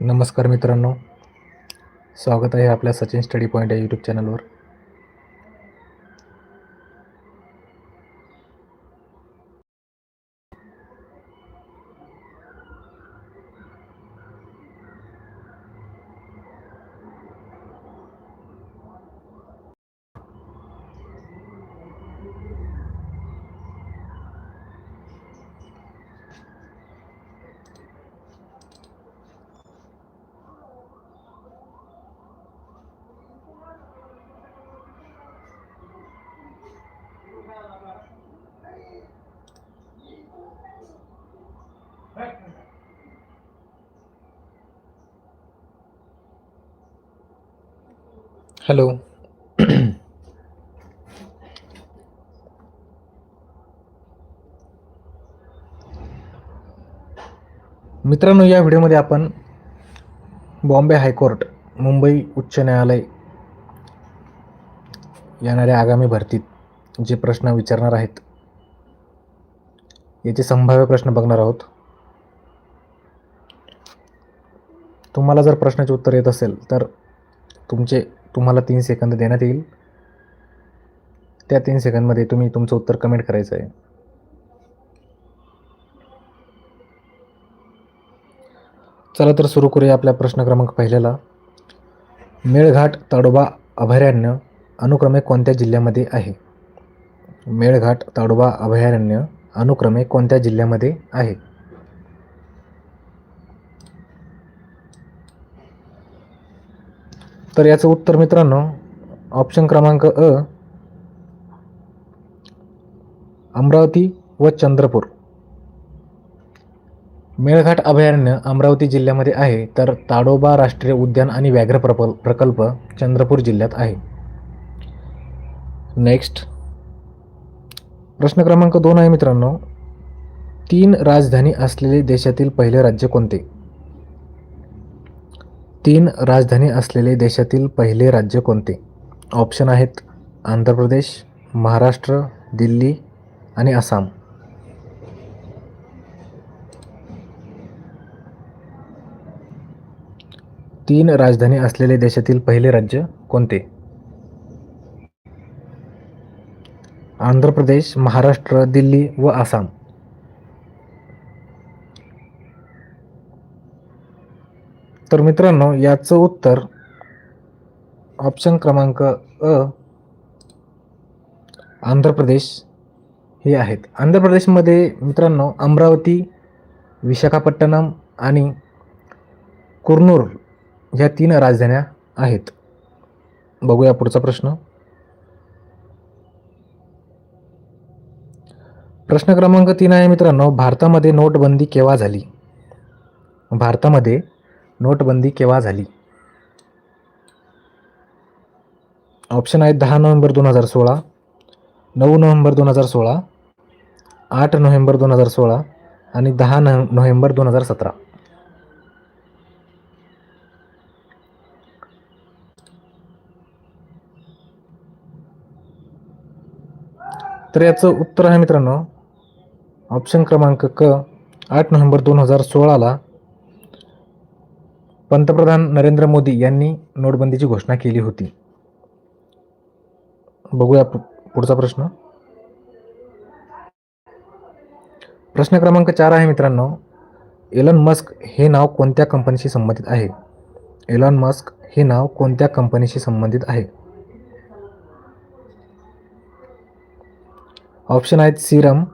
नमस्कार मित्रांनो. स्वागत आहे आपल्या सचिन स्टडी पॉईंट या यूट्यूब चॅनलवर हॅलो. मित्रांनो या व्हिडिओमध्ये आपण बॉम्बे हायकोर्ट मुंबई उच्च न्यायालय येणाऱ्या आगामी भरतीत जे प्रश्न विचारणार आहेत याचे संभाव्य प्रश्न बघणार आहोत. तुम्हाला जर प्रश्नाचे उत्तर येत असेल तर तुमचे तुम्हाला तीन सेकंद देण्यात येईल. त्या तीन सेकंदमध्ये तुम्ही तुमचं उत्तर कमेंट करायचं आहे. चला तर सुरू करूया आपल्या प्रश्न क्रमांक पहिल्याला. मेळघाट ताडोबा अभयारण्य अनुक्रमे कोणत्या जिल्ह्यामध्ये आहे? मेळघाट ताडोबा अभयारण्य अनुक्रमे कोणत्या जिल्ह्यामध्ये आहे? तर याचं उत्तर मित्रांनो ऑप्शन क्रमांक अ अमरावती व चंद्रपूर. मेळघाट अभयारण्य अमरावती जिल्ह्यामध्ये आहे तर ताडोबा राष्ट्रीय उद्यान आणि व्याघ्र प्रकल्प प्रकल्प चंद्रपूर जिल्ह्यात आहे. नेक्स्ट प्रश्न क्रमांक दोन आहे मित्रांनो तीन राजधानी असलेले देशातील पहिले राज्य कोणते? तीन राजधानी असलेले देशातील पहिले राज्य कोणते? ऑप्शन आहेत आंध्र प्रदेश महाराष्ट्र दिल्ली आणि आसाम. तीन राजधानी असलेले देशातील पहिले राज्य कोणते? आंध्र प्रदेश महाराष्ट्र दिल्ली व आसाम. तर मित्रांनो याचं उत्तर ऑप्शन क्रमांक अ आंध्र प्रदेश हे आहेत. आंध्र प्रदेशमध्ये मित्रांनो अमरावती विशाखापट्टणम आणि कुर्नूर ह्या तीन राजधान्या आहेत. बघूया पुढचा प्रश्न. प्रश्न क्रमांक तीन आहे मित्रांनो भारतामध्ये नोटबंदी केव्हा झाली? भारतामध्ये नोटबंदी केव्हा झाली? ऑप्शन आहेत दहा नोव्हेंबर दोन हजार सोळा नऊ नोव्हेंबर दोन हजार सोळा आठ नोव्हेंबर दोन हजार सोळा आणि दहा नोव्हे नोव्हेंबर दोन हजार सतरा. तर याचं उत्तर आहे मित्रांनो ऑप्शन क्रमांक क आठ नोव्हेंबर दोन हजार सोळाला पंतप्रधान नरेंद्र मोदी यांनी नोटबंदीची घोषणा केली होती. बघूया पु- पुढचा प्रश्न. प्रश्न क्रमांक चार आहे मित्रांनो. एलन मस्क हे नाव कोणत्या कंपनीशी संबंधित आहे? एलॉन मस्क हे नाव कोणत्या कंपनीशी संबंधित आहे? ऑप्शन आहेत Serum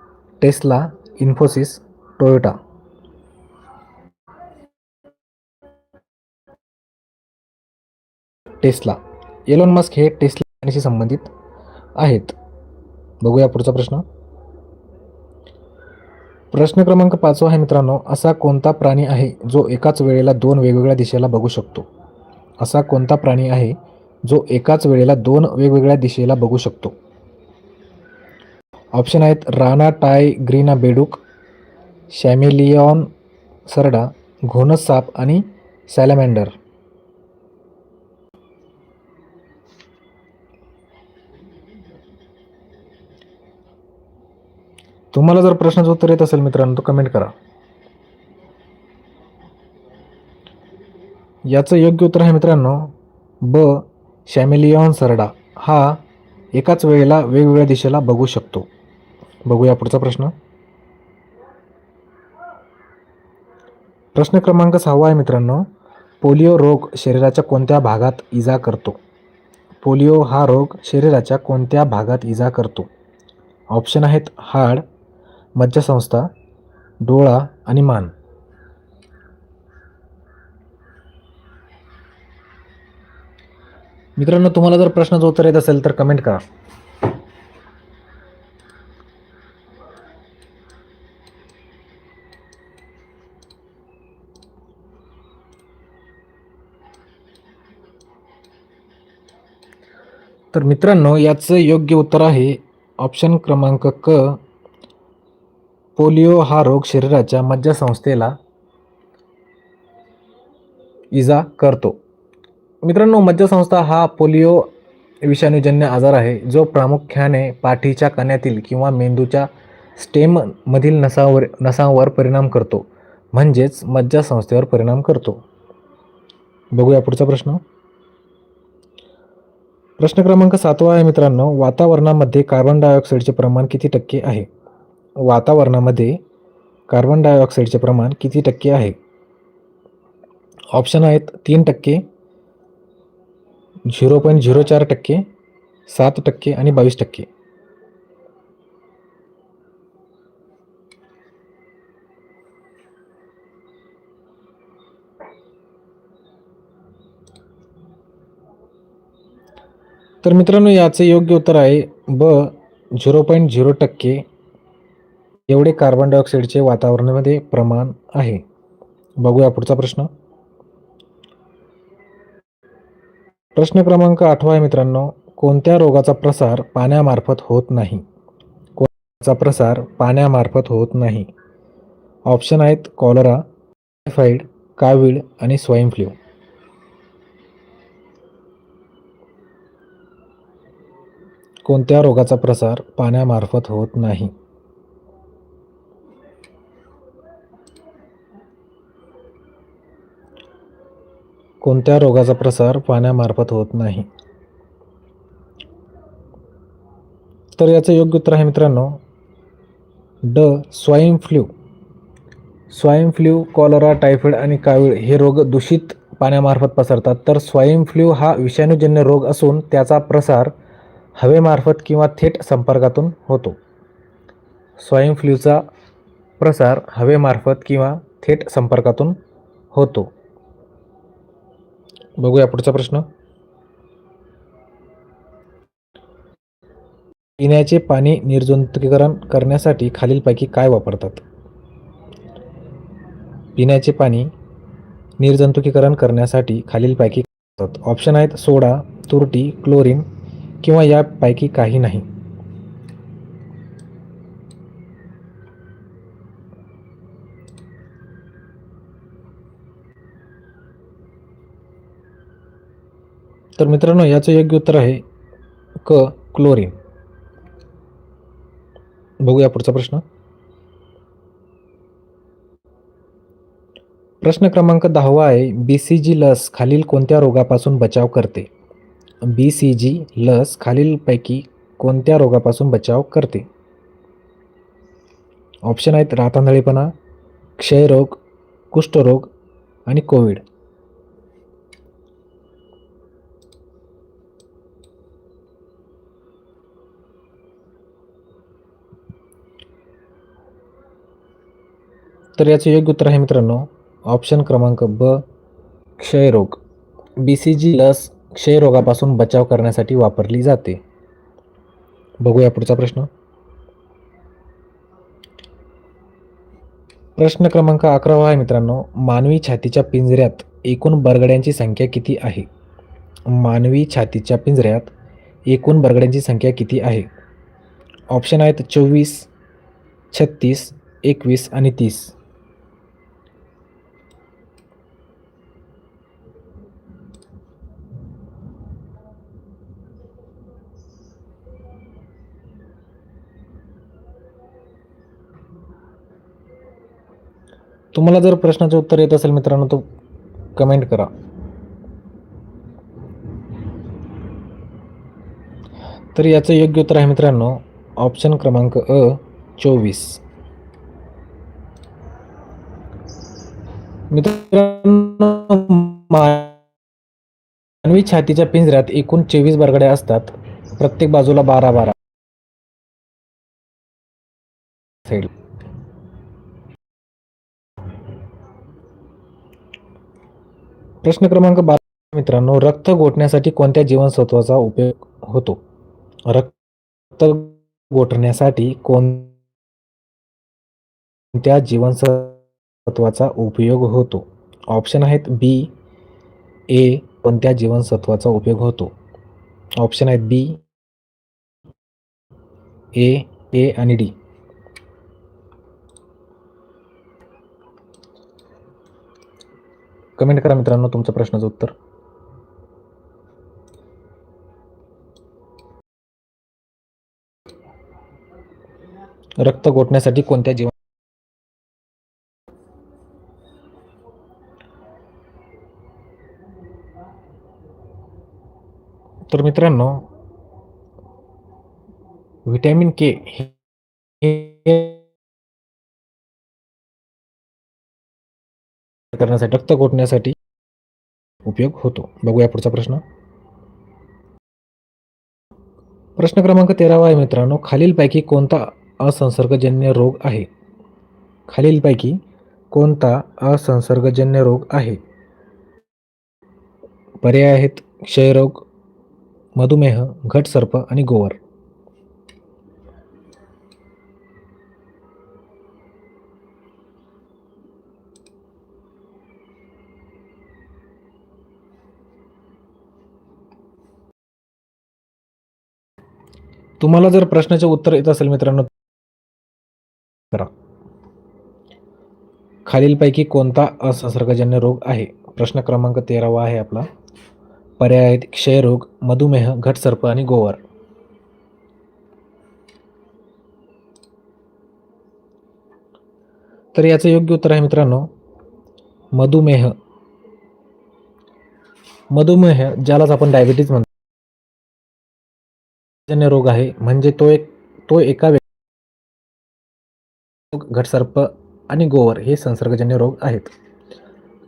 Tesla Infosys Toyota. Tesla. Elon Musk हे टेस्लाशी संबंधित आहेत. बघूया पुढचा प्रश्न. प्रश्न क्रमांक पाचवा आहे मित्रांनो असा कोणता प्राणी आहे जो एकाच वेळेला दोन वेगवेगळ्या दिशेला बघू शकतो? असा कोणता प्राणी आहे जो एकाच वेळेला दोन वेगवेगळ्या दिशेला बघू शकतो? ऑप्शन आहेत राणा टाय ग्रीना बेडूक शॅमेलियॉन सरडा घोनस साप आणि सॅलमँडर तुम्हाला जर प्रश्नाचं उत्तर येत असेल मित्रांनो तर कमेंट करा. याचं योग्य उत्तर आहे मित्रांनो ब शॅमिलियॉन सरडा हा एकाच वेळेला वेगवेगळ्या दिशेला बघू शकतो. बघूया पुढचा प्रश्न. प्रश्न क्रमांक सहावा आहे मित्रांनो पोलिओ रोग शरीराच्या कोणत्या भागात इजा करतो? पोलिओ हा रोग शरीराच्या कोणत्या भागात इजा करतो? ऑप्शन आहेत हाड मज्जासंस्था डोळा आणि मान. मित्रांनो तुम्हाला जर प्रश्नाचं उत्तर येत असेल तर कमेंट करा. तर मित्रांनो याचं योग्य उत्तर आहे ऑप्शन क्रमांक क पोलिओ हा रोग शरीराच्या मज्जासंस्थेला इजा करतो. मित्रांनो मज्जासंस्था हा पोलिओ विषाणूजन्य आजार आहे जो प्रामुख्याने पाठीच्या कण्यातील किंवा मेंदूच्या स्टेममधील नसावर नसांवर परिणाम करतो. म्हणजेच मज्जासंस्थेवर परिणाम करतो. बघूया पुढचा प्रश्न. प्रश्न क्रमांक सातवा आहे मित्रांनो वातावरणामध्ये कार्बन डायऑक्साईडचे प्रमाण किती टक्के आहे? वातावरणामध्ये कार्बन डायऑक्साईडचे प्रमाण किती टक्के आहे? ऑप्शन आहेत तीन टक्के झिरो पॉईंट झिरो चार टक्के सात टक्के आणि बावीस टक्के. तर मित्रांनो याचे योग्य उत्तर आहे ब झिरो पॉईंट झिरो टक्के एवढे कार्बन डायऑक्साईडचे वातावरणामध्ये प्रमाण आहे. बघूया पुढचा प्रश्न. प्रश्न क्रमांक आठवा आहे मित्रांनो. कोणत्या रोगाचा प्रसार पाण्यामार्फत होत नाही? कोणत्याचा प्रसार पाण्यामार्फत होत नाही? ऑप्शन आहेत कॉलरा टायफाईड कावीळ आणि स्वाईन फ्लू. कोणत्या रोगाचा प्रसार पाण्यामार्फत होत नाही? कोणत्या रोगाचा प्रसार पाण्यामार्फत होत नाही? तर याचं योग्य उत्तर आहे मित्रांनो ड swine flu swine flu cholera typhoid आणि कावीळ हे रोग दूषित पाण्यामार्फत पसरतात. तर स्वाईन फ्ल्यू हा विषाणूजन्य रोग असून त्याचा प्रसार हवेमार्फत किंवा थेट संपर्कातून होतो. स्वाईन फ्ल्यूचा प्रसार हवेमार्फत किंवा थेट संपर्कातून होतो. बघूया पुढचा प्रश्न. पिण्याचे पाणी निर्जंतुकीकरण करण्यासाठी खालीलपैकी काय वापरतात? पिण्याचे पाणी निर्जंतुकीकरण करण्यासाठी खालीलपैकी ऑप्शन आहेत सोडा तुरटी क्लोरीन किंवा यापैकी काही नाही. तर मित्रांनो याचं योग्य उत्तर आहे क क्लोरीन. बघूया पुढचा प्रश्न. प्रश्न क्रमांक दहावा आहे बी सी जी लस खालील कोणत्या रोगापासून बचाव करते? बी सी जी लस खालीलपैकी कोणत्या रोगापासून बचाव करते? ऑप्शन आहेत रातांधळेपणा क्षयरोग कुष्ठरोग आणि कोविड. तर याचं योग्य उत्तर आहे मित्रांनो ऑप्शन क्रमांक ब क्षयरोग बी सी जी लस क्षयरोगापासून बचाव करण्यासाठी वापरली जाते. बघूया पुढचा प्रश्न. प्रश्न क्रमांक अकरावा आहे मित्रांनो मानवी छातीच्या पिंजऱ्यात एकूण बरगड्यांची संख्या किती आहे? मानवी छातीच्या पिंजऱ्यात एकूण बरगड्यांची संख्या किती आहे? ऑप्शन आहेत चोवीस छत्तीस एकवीस आणि तीस. तुम्हाला जर प्रश्नाचं उत्तर येत असेल मित्रांनो तो कमेंट करा. तर याचं योग्य उत्तर आहे मित्रांनो ऑप्शन क्रमांक अ चोवीस. मित्रांनो मानवी छातीच्या पिंजऱ्यात एकूण चोवीस बरगड्या असतात. प्रत्येक बाजूला बारा बारा. प्रश्न क्रमांक बारा. मित्रांनो रक्त गोठण्यासाठी कोणत्या जीवनसत्वाचा उपयोग होतो? रक्त गोठण्यासाठी कोणत्या जीवनसत्वाचा उपयोग होतो? ऑप्शन आहेत बी. ए. कोणत्या जीवनसत्वाचा उपयोग होतो? ऑप्शन आहेत बी. ए. ए आणि डी. कमेंट करा मित्रांनो तुमचं प्रश्नाचं उत्तर. रक्त गोठण्यासाठी कोणत्या जीवन तर मित्रांनो व्हिटॅमिन के हे करण्यासाठी रक्त गोठण्यासाठी उपयोग होतो. बघूया पुढचा प्रश्न. प्रश्न क्रमांक तेरावा आहे मित्रांनो. खालीलपैकी कोणता असंसर्गजन्य रोग आहे? खालीलपैकी कोणता असंसर्गजन्य रोग आहे? पर्याय आहेत क्षयरोग मधुमेह घटसर्प आणि गोवर. तुम्हाला जर प्रश्नाचे उत्तर येत असेल मित्रांनो करा. खालीलपैकी कोणता असंसर्गजन्य रोग आहे? प्रश्न क्रमांक तेरावा आहे आपला. पर्याय आहेत क्षयरोग मधुमेह घटसर्प आणि गोवर. तर याचं योग्य उत्तर आहे मित्रांनो मधुमेह. मधुमेह ज्यालाच आपण डायबिटीज म्हणतो. जन्य रोग आहे. म्हणजे तो एक तो एका व्यक्ती घटसर्प आणि गोवर हे संसर्गजन्य रोग आहेत.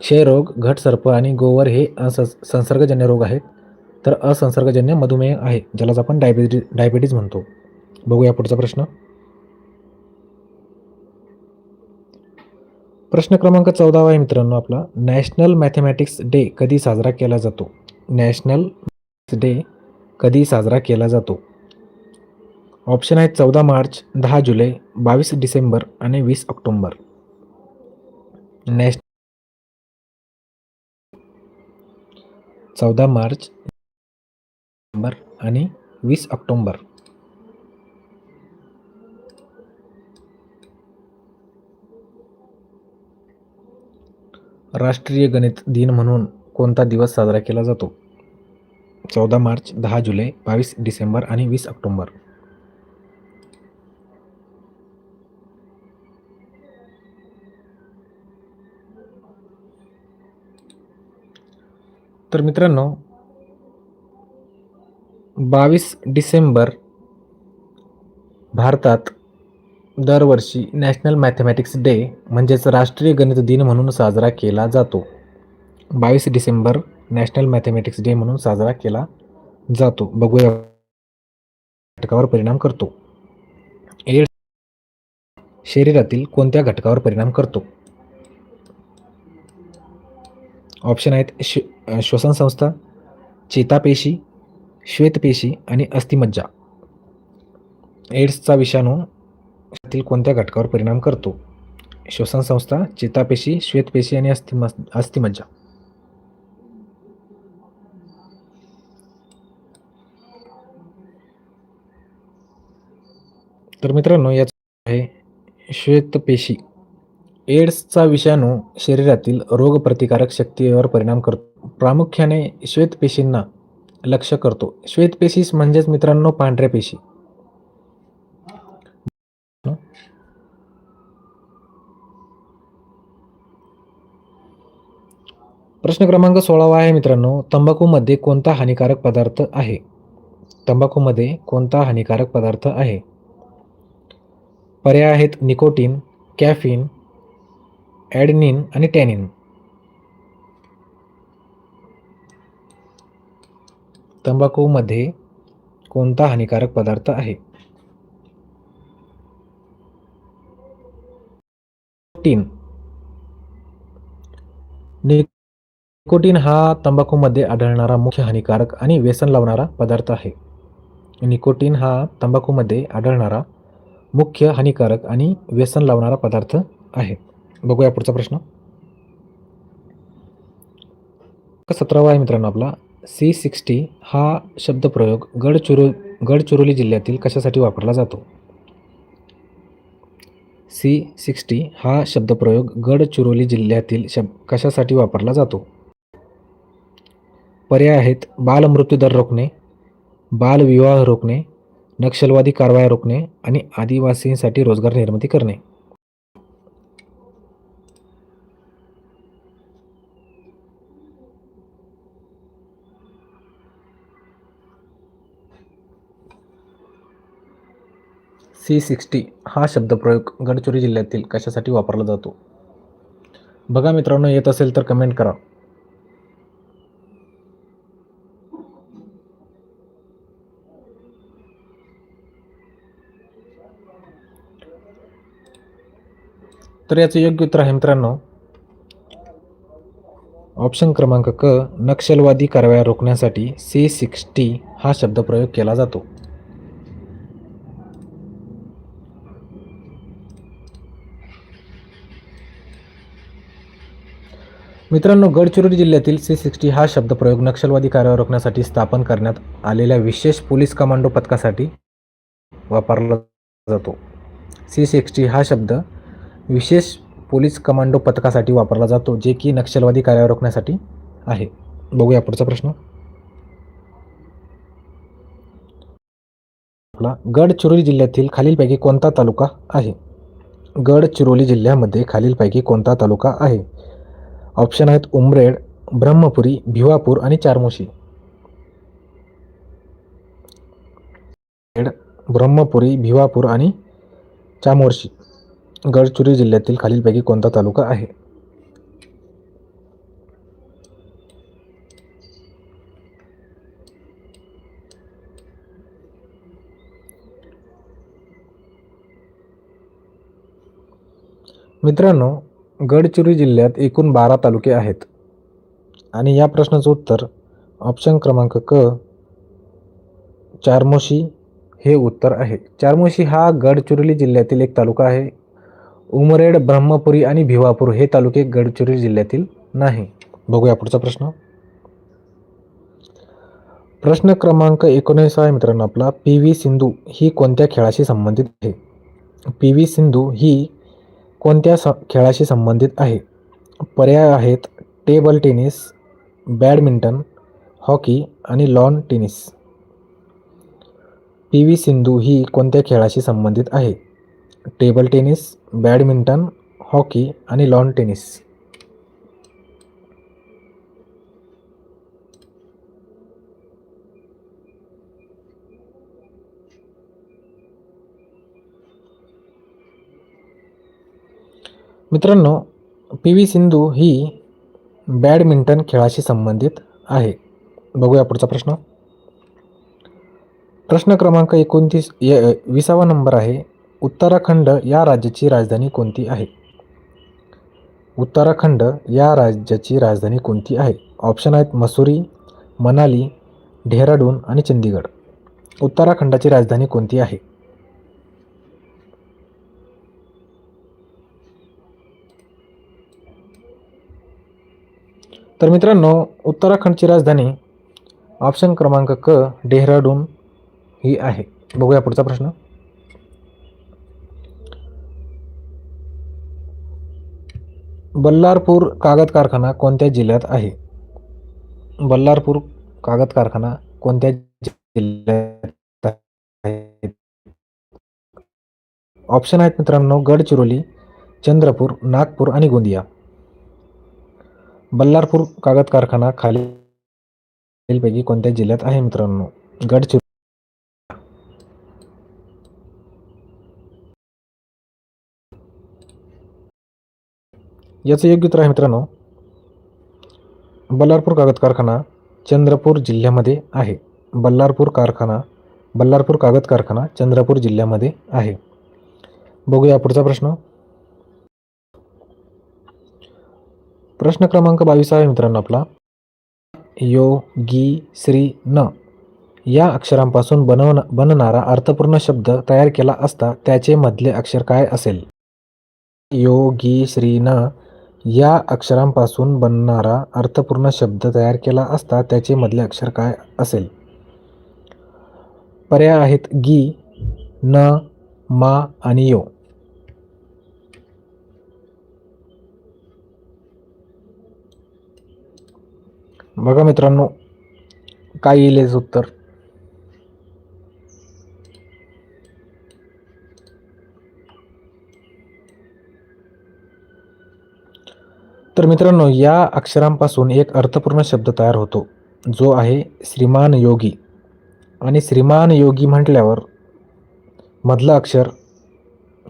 क्षयरोग घटसर्प आणि गोवर हे असं संसर्गजन्य रोग आहेत. तर असंसर्गजन्य मधुमेह आहे ज्यालाच आपण डायबेटी डायबेटीज म्हणतो. बघूया पुढचा प्रश्न. प्रश्न क्रमांक चौदावा आहे मित्रांनो आपला. नॅशनल मॅथमॅटिक्स डे कधी साजरा केला जातो? नॅशनल डे कधी साजरा केला जातो? ऑप्शन आहेत चौदा मार्च दहा जुलै बावीस डिसेंबर आणि वीस ऑक्टोंबर. नॅश चौदा मार्च डिसेंबर आणि वीस ऑक्टोंबर. राष्ट्रीय गणित दिन म्हणून कोणता दिवस साजरा केला जातो? चौदा मार्च दहा जुलै बावीस डिसेंबर आणि वीस ऑक्टोंबर. तर मित्रांनो बावीस डिसेंबर भारतात दरवर्षी नॅशनल मॅथमॅटिक्स डे म्हणजेच राष्ट्रीय गणित दिन म्हणून साजरा केला जातो. बावीस डिसेंबर नॅशनल मॅथमॅटिक्स डे म्हणून साजरा केला जातो. बघूया. घटकावर परिणाम करतो. एड्स शरीरातील कोणत्या घटकावर परिणाम करतो? ऑप्शन आहेत श्व श्वसन संस्था चेतापेशी श्वेतपेशी आणि अस्थिमज्जा. एड्सचा विषाणू तील कोणत्या घटकावर परिणाम करतो? श्वसन संस्था चेतापेशी श्वेतपेशी आणि अस्थिम अस्थिमज्जा. तर मित्रांनो याचं आहे श्वेतपेशी. एड्सचा विषाणू शरीरातील रोगप्रतिकारक शक्तीवर परिणाम करतो. प्रामुख्याने श्वेतपेशींना लक्ष करतो. श्वेतपेशीस म्हणजेच मित्रांनो पांढऱ्या पेशी. प्रश्न क्रमांक सोळावा आहे मित्रांनो तंबाखूमध्ये कोणता हानिकारक पदार्थ आहे? तंबाखूमध्ये कोणता हानिकारक पदार्थ आहे? पर्याय आहेत निकोटीन कॅफिन ॲडनिन आणि टॅनिन. तंबाखूमध्ये कोणता हानिकारक पदार्थ आहे? निकोटीन. निकोटीन हा तंबाखूमध्ये आढळणारा मुख्य हानिकारक आणि व्यसन लावणारा पदार्थ आहे. निकोटीन हा तंबाखूमध्ये आढळणारा मुख्य हानिकारक आणि व्यसन लावणारा पदार्थ आहे. बघूया पुढचा प्रश्न. सतरावा आहे मित्रांनो आपला. सी सिक्स्टी हा शब्दप्रयोग गडचिरो गडचिरोली जिल्ह्यातील कशासाठी वापरला जातो? सी सिक्स्टी हा शब्दप्रयोग गडचिरोली जिल्ह्यातील शब कशासाठी वापरला जातो? पर्याय आहेत बालमृत्यूदर रोखणे बालविवाह रोखणे नक्षलवादी कारवाया रोखणे आणि आदिवासींसाठी रोजगार निर्मिती करणे. सी सिक्स्टी हा शब्दप्रयोग गडचिरोली जिल्ह्यातील कशासाठी वापरला जातो? बघा मित्रांनो येत असेल तर कमेंट करा. तर याचं योग्य उत्तर आहे मित्रांनो. ऑप्शन क्रमांक क नक्षलवादी कारवाया रोखण्यासाठी सी सिक्स्टी हा शब्दप्रयोग केला जातो. मित्रांनो गडचिरोली जिल्ह्यातील सी सिक्स्टी हा शब्दप्रयोग नक्षलवादी कारवाया रोखण्यासाठी स्थापन करण्यात आलेल्या विशेष पोलीस कमांडो पथकासाठी वापरला जातो. सी सिक्स्टी हा शब्द विशेष पोलीस कमांडो पथकासाठी वापरला जातो जे की नक्षलवादी कार्यावर रोखण्यासाठी आहे. बघूया पुढचा प्रश्न. आपला गडचिरोली जिल्ह्यातील खालीलपैकी कोणता तालुका आहे? गडचिरोली जिल्ह्यामध्ये खालीलपैकी कोणता तालुका आहे? ऑप्शन आहेत उमरेड ब्रह्मपुरी भिवापूर आणि चारमोशी. ब्रह्मपुरी भिवापूर आणि चामोर्शी. गडचिरोली जिल्ह्यातील खालीलपैकी कोणता तालुका आहे? मित्रांनो गडचिरोली जिल्ह्यात एकूण बारा तालुके आहेत. आणि या प्रश्नाचं उत्तर ऑप्शन क्रमांक क चारमोशी हे उत्तर आहे. चारमोशी हा गडचिरोली जिल्ह्यातील एक तालुका आहे. उमरेड ब्रह्मपुरी आणि भिवापूर हे तालुके गडचिरोली जिल्ह्यातील नाही. बघूया पुढचा प्रश्न. प्रश्न क्रमांक एकोणीस आहे मित्रांनो आपला. पी व्ही सिंधू ही कोणत्या खेळाशी संबंधित आहे? पी व्ही सिंधू ही कोणत्या स खेळाशी संबंधित आहे? पर्याय आहेत टेबल टेनिस बॅडमिंटन हॉकी आणि lawn tennis. P V Sindhu ही कोणत्या खेळाशी संबंधित आहे? टेबल टेनिस बॅडमिंटन हॉकी आणि लॉन टेनिस. मित्रांनो पी व्ही सिंधू ही बॅडमिंटन खेळाशी संबंधित आहे. बघूया पुढचा प्रश्न. प्रश्न क्रमांक एकोणतीस विसावा नंबर आहे. उत्तराखंड या राज्याची राजधानी कोणती आहे? उत्तराखंड या राज्याची राजधानी कोणती आहे? ऑप्शन आहेत मसुरी मनाली डेहराडून आणि चंदीगड. उत्तराखंडाची राजधानी कोणती आहे? तर मित्रांनो उत्तराखंडची राजधानी ऑप्शन क्रमांक क डेहराडून ही आहे. बघूया पुढचा प्रश्न. बल्लारपूर कागद कारखाना कोणत्या जिल्ह्यात आहे? बल्लारपूर कागद कारखाना कोणत्या जिल्ह्यात आहे? ऑप्शन आहेत मित्रांनो गडचिरोली चंद्रपूर नागपूर आणि गोंदिया. बल्लारपूर कागद कारखाना खालीलपैकी कोणत्या जिल्ह्यात आहे मित्रांनो? गडचिरोली. याचं योग्य उत्तर आहे मित्रांनो. बल्लारपूर कागद कारखाना चंद्रपूर जिल्ह्यामध्ये आहे. बल्लारपूर कारखाना बल्लारपूर कागद कारखाना चंद्रपूर जिल्ह्यामध्ये आहे. बघूया पुढचा प्रश्न. प्रश्न क्रमांक बावीस आहे मित्रांनो आपला. यो गी श्री न. या अक्षरांपासून बनवण बनणारा अर्थपूर्ण शब्द तयार केला असता त्याचे मधले अक्षर काय असेल? यो गी श्री न. या अक्षरांपासून बनणारा अर्थपूर्ण शब्द तयार केला असता त्याचे मधले अक्षर काय असेल? पर्याय आहेत गी न मा आणि यो. बघा मित्रांनो काय येईल याचं उत्तर? तर मित्रांनो या अक्षरांपासून एक अर्थपूर्ण शब्द तयार होतो जो आहे श्रीमान योगी. आणि श्रीमान योगी म्हटल्यावर मधलं अक्षर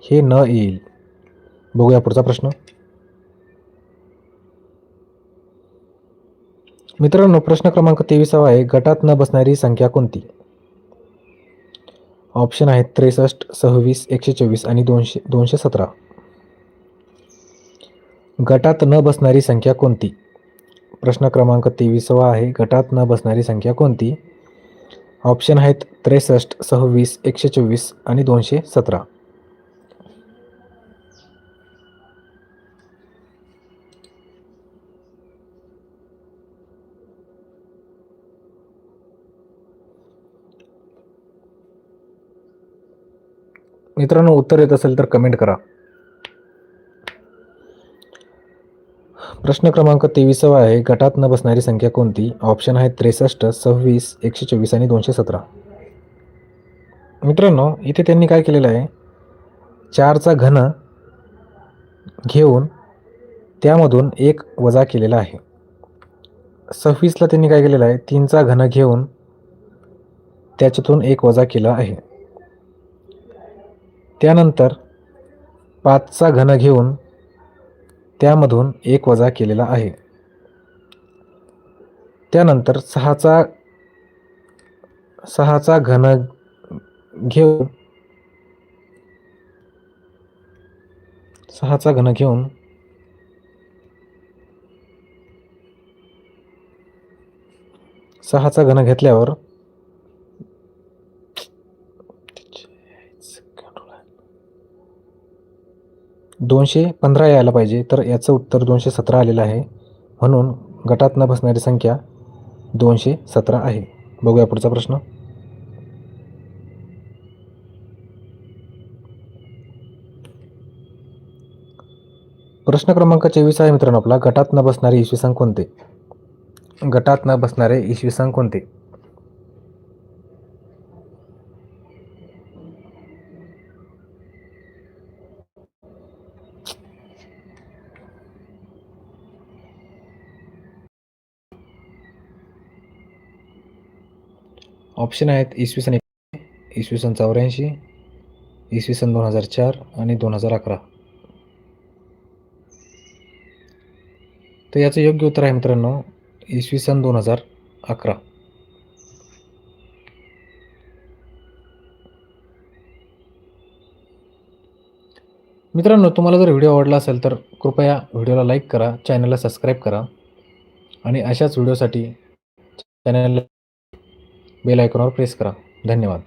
हे न येईल. बघूया पुढचा प्रश्न. मित्रांनो प्रश्न क्रमांक तेविसावा आहे गटात न बसणारी संख्या कोणती? ऑप्शन आहेत त्रेसष्ट सव्वीस एकशे चोवीस आणि दोनशे दोनशे सतरा. गटात न बसणारी संख्या कोणती? प्रश्न क्रमांक तेवीसवा आहे. गटात न बसणारी संख्या कोणती? ऑप्शन आहेत त्रेसष्ट सव्वीस एकशे चोवीस आणि दोनशे सतरा. मित्रांनो उत्तर येत असेल तर कमेंट करा. प्रश्न क्रमांक तेविसावा आहे गटात न बसणारी संख्या कोणती? ऑप्शन आहेत त्रेसष्ट सव्वीस एकशे चोवीस आणि दोनशे सतरा. मित्रांनो इथे त्यांनी काय केलेलं आहे? चारचा घन घेऊन त्यामधून एक वजा केलेला आहे. सव्वीसला त्यांनी काय केलेलं आहे? तीनचा घन घेऊन त्याच्यातून एक वजा केला आहे. त्यानंतर पाचचा घन घेऊन त्यामधून एक वजा केलेला आहे. त्यानंतर सहाचा सहाचा घन घेऊन सहाचा घन घेऊन सहाचा घन घेतल्यावर दोनशे पंधरा यायला पाहिजे तर याचं उत्तर दोनशे सतरा आलेलं आहे. म्हणून गटात न बसणारी संख्या दोनशे सतरा आहे. बघूया पुढचा प्रश्न. प्रश्न क्रमांक चोवीस आहे मित्रांनो आपला. गटात न बसणारे इसवी संघ कोणते? गटात न बसणारे इसवी संघ कोणते? ऑप्शन आहेत इसवी सन एक इसवी सन चौऱ्याऐंशी इसवी सन दोन हजार चार आणि दोन हजार अकरा. तर याचं योग्य उत्तर आहे मित्रांनो इसवी सन दोन हजार अकरा. मित्रांनो तुम्हाला जर व्हिडिओ आवडला असेल तर कृपया व्हिडिओला लाईक करा चॅनलला सबस्क्राईब करा आणि अशाच व्हिडिओसाठी चॅनलला बेल आयकॉनवर प्रेस करा. धन्यवाद.